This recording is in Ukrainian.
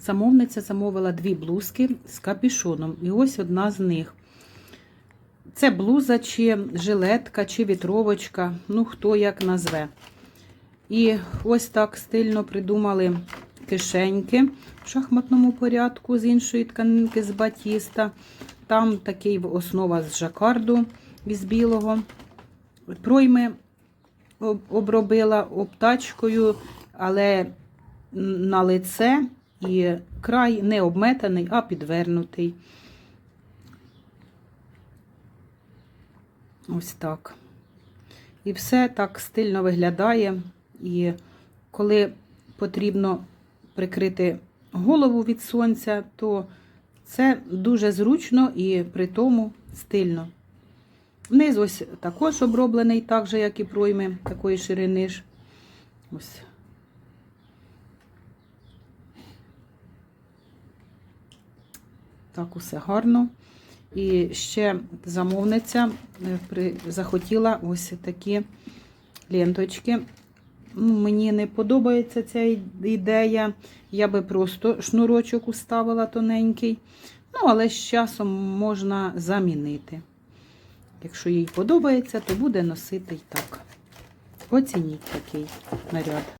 замовниця замовила дві блузки з капюшоном. І ось одна з них. Це блуза, чи жилетка, чи вітровочка, ну хто як назве. І ось так стильно придумали кишеньки в шахматному порядку з іншої тканинки з батіста. Там такий основа з жакарду із білого. Пройми обробила обтачкою, але на лице і край не обметаний, а підвернутий. Ось так. І все так стильно виглядає. І коли потрібно прикрити голову від сонця, то це дуже зручно і при тому стильно. Вниз ось також оброблений, так же, як і пройми такої ширини. Ось. Так, усе гарно. І ще замовниця е, захотіла ось такі ленточки. Ну, Мені не подобається ця ідея. Я би просто шнурочок уставила тоненький. Ну, але з часом можна замінити. Якщо їй подобається, то буде носити й так. Оцініть такий наряд.